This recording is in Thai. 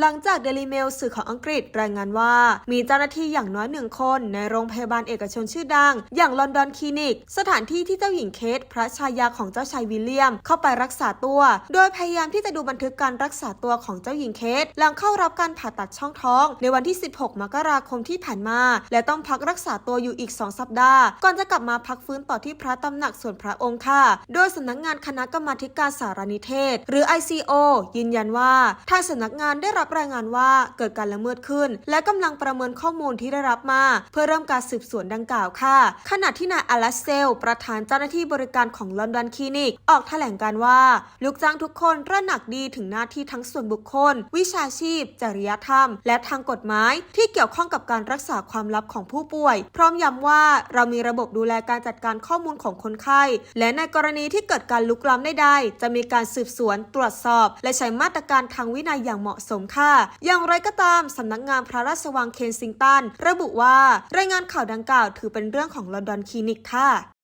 หลังจากเดลิเมลสื่อของอังกฤษรายงานว่า มีเจ้าหน้าที่อย่างน้อยหนึ่งคนในโรงพยาบาลเอกชนชื่อดัง อย่างลอนดอนคลินิก สถานที่ที่เจ้าหญิงเคทพระชายาของเจ้าชายวิลเลียม เข้าไปรักษาตัว โดยพยายามที่จะดูบันทึกการรักษาตัวของเจ้าหญิงเคทหลังเข้ารับการผ่าตัดช่องท้อง ในวันที่ 16 มกราคมที่ผ่านมา และต้องพักรักษาตัวอยู่อีก 2 สัปดาห์ ก่อนจะกลับมาพักฟื้นต่อที่พระตำหนักส่วนพระองค์ค่ะ โดยสำนักงานคณะกรรมาธิการสารนิเทศ หรือ ICO ยืนยันว่าทางสำนักงานได้รับรายงานว่าเกิดการละเมิดขึ้น และกำลังประเมินข้อมูลที่ได้รับมา เพื่อเริ่มการสืบสวนดังกล่าวค่ะ ขณะที่นายอลัสเซล ประธานเจ้าหน้าที่บริการของลอนดอนคลินิก ออกแถลงการว่า ลูกจ้างทุกคนตระหนักดีถึงหน้าที่ทั้งส่วนบุคคล วิชาชีพ จริยธรรม และทางกฎหมาย ที่เกี่ยวข้องกับการรักษาความลับของผู้ป่วย พร้อมย้ำว่าเรามีระบบดูแลการจัดการข้อมูลของคนไข้ และในกรณีที่เกิดการลุกล้ำใดๆจะมีการสืบสวนตรวจสอบ และใช้มาตรการทางวินัยอย่างเหมาะสมค่ะอย่างไรก็ตามสำนักงานพระราชวังเคนซิงตัน ระบุว่า รายงานข่าวดังกล่าวถือเป็นเรื่องของลอนดอนคลินิกค่ะ